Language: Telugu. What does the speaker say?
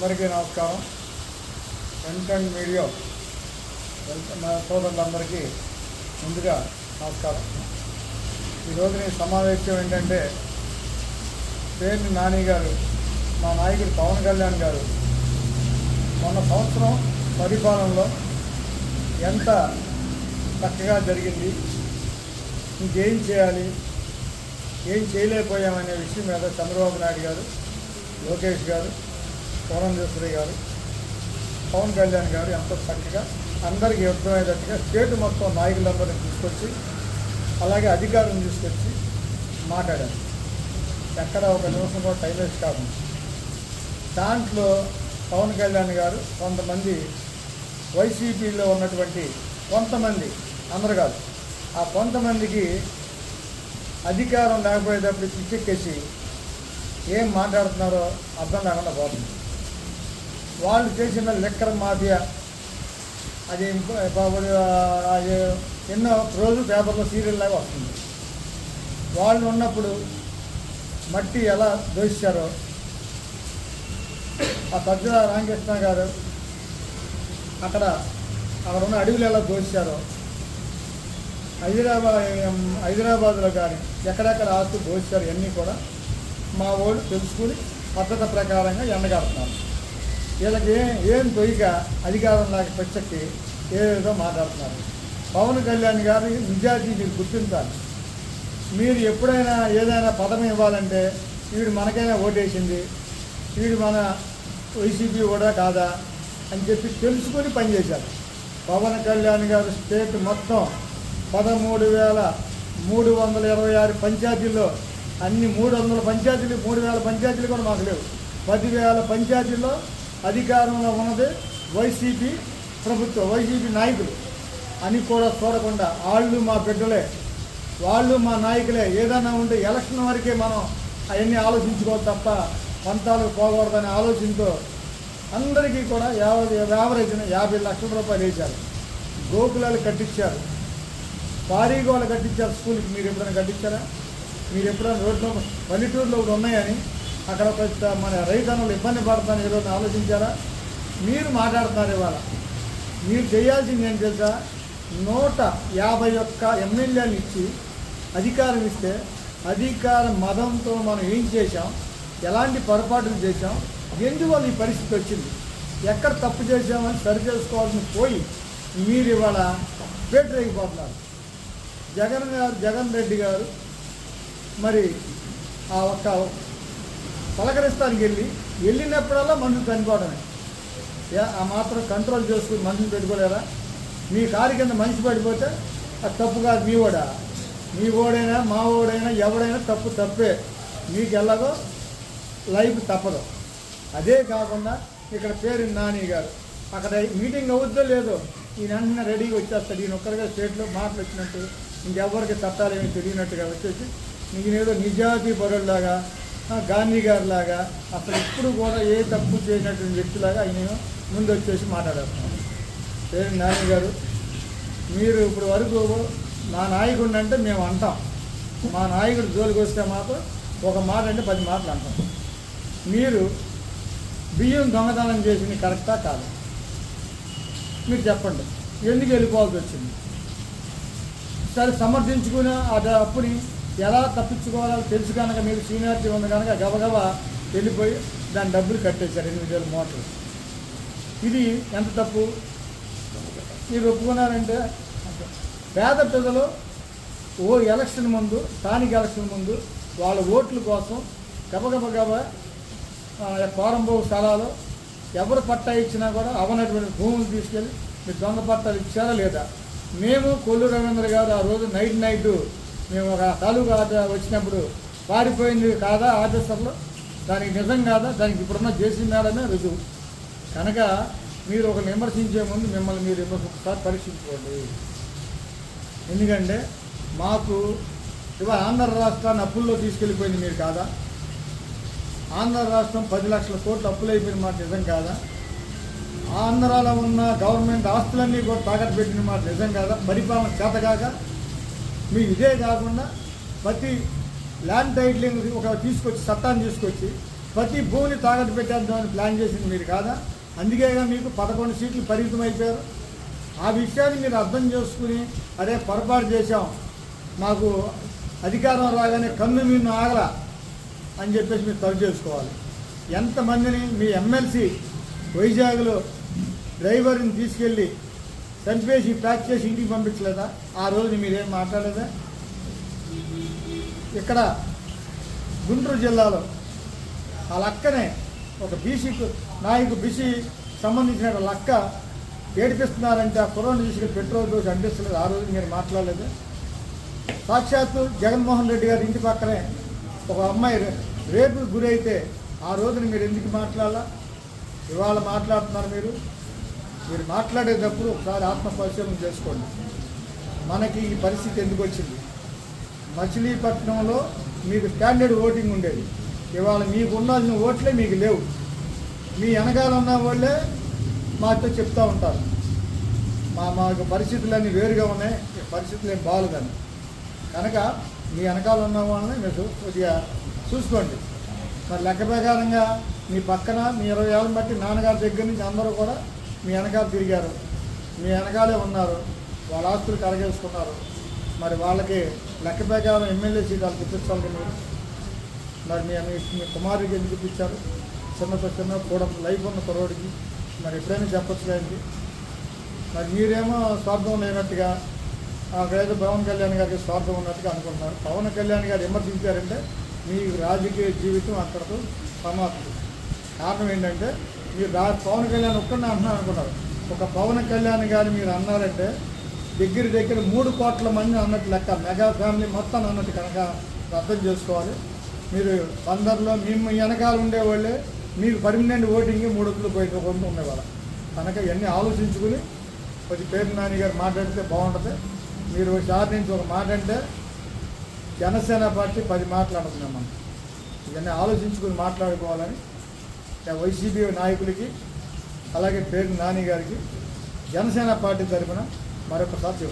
అందరికీ నమస్కారం. Welcome media. వెల్కమ్ మా సోదరులందరికీ ముందుగా నమస్కారం. ఈరోజు నేను సమావేశం ఏంటంటే పేర్ని నాని గారు మా నాయకుడు పవన్ కళ్యాణ్ గారు మొన్న సంవత్సరం పరిపాలనలో ఎంత చక్కగా జరిగింది ఇంకేం చేయాలి ఏం చేయలేకపోయామనే విషయం మీద చంద్రబాబు నాయుడు గారు లోకేష్ గారు పురంధేశ్వరి గారు పవన్ కళ్యాణ్ గారు ఎంతో చక్కగా అందరికీ అర్థమయ్యేటట్టుగా స్టేట్ మొత్తం నాయకులందరినీ తీసుకొచ్చి అలాగే అధికారులను తీసుకొచ్చి మాట్లాడారు. ఎక్కడ ఒక నిమిషం కూడా టైం వేస్ట్ కాకుండా దాంట్లో పవన్ కళ్యాణ్ గారు కొంతమంది వైసీపీలో ఉన్నటువంటి కొంతమంది అందరు కాదు ఆ కొంతమందికి అధికారం లేకపోయేటప్పుడు పిచ్చెక్కేసి ఏం మాట్లాడుతున్నారో అర్థం లేకుండా పోతుంది. వాళ్ళు చేసిన లెక్కర్ మాఫియా. అది ఇంకో- అది ఎన్నో రోజు పేపర్లో సీరియల్ లాగా వస్తుంది. వాళ్ళు ఉన్నప్పుడు మట్టి ఎలా దోషించారో ఆ సజ్జల రామకృష్ణ గారు అక్కడ అక్కడ ఉన్న అడవులు ఎలా దోషించారో హైదరాబాద్ హైదరాబాద్లో కానీ ఎక్కడెక్కడ ఆస్తు దోషించారు ఇవన్నీ కూడా మా వాళ్ళు తెలుసుకుని పద్ధతి ప్రకారంగా ఎండగడుతున్నారు. వీళ్ళకి ఏం ఏం తొయ్యక అధికారం లాగా పెచ్చకి ఏదేదో మాట్లాడుతున్నారు. పవన్ కళ్యాణ్ గారు నిజాయితీ మీరు గుర్తించాలి. మీరు ఎప్పుడైనా ఏదైనా పదం ఇవ్వాలంటే వీడు మనకైనా ఓటేసింది వీడు మన వైసీపీ కూడా కాదా అని చెప్పి తెలుసుకొని పనిచేశారు. పవన్ కళ్యాణ్ గారు స్టేట్ మొత్తం పదమూడు వేల మూడు వందల ఇరవై ఆరు పంచాయతీల్లో అన్ని మూడు వందల పంచాయతీలు మూడు వేల పంచాయతీలు కూడా మాకు లేవు. పదివేల పంచాయతీల్లో అధికారంలో ఉన్నది వైసీపీ ప్రభుత్వం వైసీపీ నాయకులు. అని కూడా చూడకుండా వాళ్ళు మా బిడ్డలే వాళ్ళు మా నాయకులే. ఏదైనా ఉంటే ఎలక్షన్ వరకే మనం అవన్నీ ఆలోచించుకోవాలి తప్ప పంతాలకు పోకూడదనే ఆలోచనతో అందరికీ కూడా యాభై యావరేజ్న యాభై లక్షల రూపాయలు వేశారు. గోకులాలు కట్టించారు. పారీగోలు కట్టించారు స్కూల్కి. మీరు ఎప్పుడైనా కట్టించారా? మీరు ఎప్పుడైనా రోడ్లో పల్లెటూరులో ఒకటి ఉన్నాయని అక్కడ కొంత మన రైతన్నులు ఇబ్బంది పడతాను ఈరోజు ఆలోచించారా? మీరు మాట్లాడుతున్నారు ఇవాళ. మీరు చేయాల్సింది ఏం తెలుసా? నూట యాభై ఒక్క ఎమ్మెల్యేలు ఇచ్చి అధికారం ఇస్తే అధికార మదంతో మనం ఏం చేశాం? ఎలాంటి పొరపాట్లు చేశాం? ఎందువల్ల ఈ పరిస్థితి వచ్చింది? ఎక్కడ తప్పు చేశామని సరి చేసుకోవాల్సిన పోయి మీరు ఇవాళ పేటరేగిపోతున్నారు జగన్ గారు జగన్ రెడ్డి గారు మరి ఆ ఒక్క పలకరిస్తానికి వెళ్ళి వెళ్ళినప్పుడల్లా మనుషులు చనిపోవడమే. యా ఆ మాత్రం కంట్రోల్ చేసుకుని మనుషులు పెట్టుకోలేరా? మీ కారు కింద మనిషి పడిపోతే అది తప్పు కాదు మీ ఓడా. మీ ఓడైనా మా ఓడైనా ఎవడైనా తప్పు తప్పే. మీకు ఎలాగో లైఫ్ తప్పదు. అదే కాకుండా ఇక్కడ పేరు నాని గారు. అక్కడ మీటింగ్ అవుద్దో లేదో ఈయన అన్న రెడీగా వచ్చేస్తాడు. ఈయన ఒక్కరిగా స్టేట్లో మాటలు వచ్చినట్టు ఇంకెవ్వరికి చట్టాలు ఏమి తెలియనట్టుగా వచ్చేసి ఈయనేదో నిజాతి పరుల్లాగా గాంధీ గాంధీ గారిలాగా అసలు ఇప్పుడు కూడా ఏ తప్పు చేసినటువంటి వ్యక్తిలాగా ఆయన ముందు వచ్చేసి మాట్లాడేస్తున్నాను పేరు నాని గారు మీరు ఇప్పుడు వరకు మా నాయకుడిని అంటే మేము అంటాం. మా నాయకుడు జోలికి వస్తే మాత్రం ఒక మాట అంటే పది మాటలు అంటాం. మీరు బియ్యం దొంగతనం చేసింది కరెక్టా కాదు? మీరు చెప్పండి. ఎందుకు వెళ్ళిపోవాల్సి వచ్చింది? సరే సమర్థించుకుని ఆ అప్పుని ఎలా తప్పించుకోవాలో తెలుసు కనుక మీరు సీనియారిటీ ఉంది కనుక గబగబా వెళ్ళిపోయి దాని డబ్బులు కట్టేశారు ఎనిమిది వేల మోటార్. ఇది ఎంత తప్పు? మీరు ఒప్పుకున్నారంటే పేద ప్రజలు ఓ ఎలక్షన్ ముందు స్థానిక ఎలక్షన్ ముందు వాళ్ళ ఓట్ల కోసం గబగబ గబ కోరంబో స్థలాలు ఎవరు పట్టా ఇచ్చినా కూడా అవనటువంటి భూములు తీసుకెళ్ళి మీరు దొంగ పట్టాలు ఇచ్చారా లేదా? మేము కొల్లు రవీంద్ర గారు ఆ రోజు నైట్ నైట్ మేము ఒక తాలూకా వచ్చినప్పుడు పారిపోయింది కాదా ఆర్డర్స్లో దానికి నిజం కాదా? దానికి ఇప్పుడున్న జేసీ మేడమే రుజువు. కనుక మీరు ఒక విమర్శించే ముందు మిమ్మల్ని మీరు ఒకసారి పరీక్షించుకోండి. ఎందుకంటే మాకు ఇవాళ ఆంధ్ర రాష్ట్రాన్ని అప్పుల్లో తీసుకెళ్ళిపోయింది మీరు కాదా? ఆంధ్ర రాష్ట్రం పది లక్షల కోట్లు అప్పులు అయిపోయిన మాట నిజం కాదా? ఆంధ్రాలో ఉన్న గవర్నమెంట్ ఆస్తులన్నీ కూడా తాకట్టు పెట్టిన మాట నిజం కాదా? పరిపాలన చేతగాక మీ ఇదే కాకుండా ప్రతి ల్యాండ్ టైటిలింగ్ ఒక తీసుకొచ్చి చట్టాన్ని తీసుకొచ్చి ప్రతి భూమిని తాకట్టు పెట్టేద్దామని ప్లాన్ చేసింది మీరు కాదా? అందుకేగా మీకు పదకొండు సీట్లు పరిమితం అయిపోయారు ఆ విషయాన్ని మీరు అర్థం చేసుకుని అరే పొరపాటు చేశాం. మాకు అధికారం రాగానే కన్ను మీరు ఆగల అని చెప్పేసి మీరు తగు చేసుకోవాలి. ఎంతమందిని మీ ఎమ్మెల్సీ వైజాగ్లో డ్రైవర్ని తీసుకెళ్ళి చంపేసి ప్యాక్ చేసి ఇంటికి పంపించలేదా? ఆ రోజున మీరేం మాట్లాడలేదా ఇక్కడ గుంటూరు జిల్లాలో ఆ లక్కనే ఒక బీసీ నాయకు బీసీ సంబంధించిన లక్క ఏడిపిస్తున్నారంటే ఆ కుర్రోని తీసుకుని పెట్రోల్ దోసి అనిపిస్తలేదు ఆ రోజు మీరు మాట్లాడలేదు. సాక్షాత్తు జగన్మోహన్ రెడ్డి గారి ఇంటి పక్కనే ఒక అమ్మాయి రేపు గురైతే ఆ రోజున మీరు ఎందుకు మాట్లాడాలా? ఇవాళ మాట్లాడుతున్నారు మీరు. మీరు మాట్లాడేటప్పుడు ఒకసారి ఆత్మపరిశీలన చేసుకోండి. మనకి ఈ పరిస్థితి ఎందుకు వచ్చింది? మచిలీపట్నంలో మీకు స్టాండర్డ్ ఓటింగ్ ఉండేది. ఇవాళ మీకు ఉండాల్సిన ఓట్లే మీకు లేవు. మీ వెనకాల ఉన్న వాళ్ళే మాతో చెప్తూ ఉంటారు. మా మాకు పరిస్థితులన్నీ వేరుగా ఉన్నాయి. పరిస్థితులు ఏం బాగోదని కనుక మీ వెనకాల ఉన్న వాళ్ళని మీరు కొద్దిగా చూసుకోండి. మరి లెక్క ప్రకారంగా మీ పక్కన మీ ఇరవై ఏళ్ళని బట్టి నాన్నగారి దగ్గర నుంచి అందరూ కూడా మీ వెనకాల తిరిగారు. మీ వెనకాలే ఉన్నారు. వాళ్ళ ఆస్తులు కరగేసుకున్నారు మరి వాళ్ళకి లెక్క ప్రకారం ఎమ్మెల్యే సీట్ వాళ్ళు ఇప్పించాలి కదా మీరు. మరి మీ మీ కుమారుడికి ఎందుకు ఇప్పించారు చిన్న చిన్న కూడా లైఫ్ ఉన్న కుర్రోడికి మరి ఎప్పుడైనా చెప్పచ్చు లేండి మరి మీరేమో స్వార్థం లేనట్టుగా అక్కడైతే పవన్ కళ్యాణ్ గారికి స్వార్థం ఉన్నట్టుగా అనుకుంటున్నారు. పవన్ కళ్యాణ్ గారు విమర్శించారంటే మీ రాజకీయ జీవితం అక్కడతో సమాప్తం. కారణం ఏంటంటే మీరు రా పవన్ కళ్యాణ్ ఒక్కడిని అంటున్నారు అనుకున్నారు ఒక పవన్ కళ్యాణ్ గారు మీరు అన్నారంటే దగ్గర దగ్గర మూడు కోట్ల మంది అన్నట్టు లెక్క మెగా ఫ్యామిలీ మొత్తం అన్నట్టు కనుక అర్థం చేసుకోవాలి. మీరు అందరిలో మేము వెనకాల ఉండేవాళ్ళే మీరు పర్మనెంట్ ఓటింగ్ మూడు వందలు పోయి కొంత ఉండేవాళ్ళ. కనుక ఇవన్నీ ఆలోచించుకుని కొద్ది పేరు నాని గారు మాట్లాడితే బాగుంటుంది. మీరు ఒకసారి నుంచి ఒక మాట అంటే జనసేన పార్టీ పది మాట్లాడుతున్నాం మనం. ఇవన్నీ ఆలోచించుకుని మాట్లాడుకోవాలని వైసీపీ నాయకులకి అలాగే పేరు నాని గారికి జనసేన పార్టీ తరఫున మరొకసారి చెప్తున్నాను.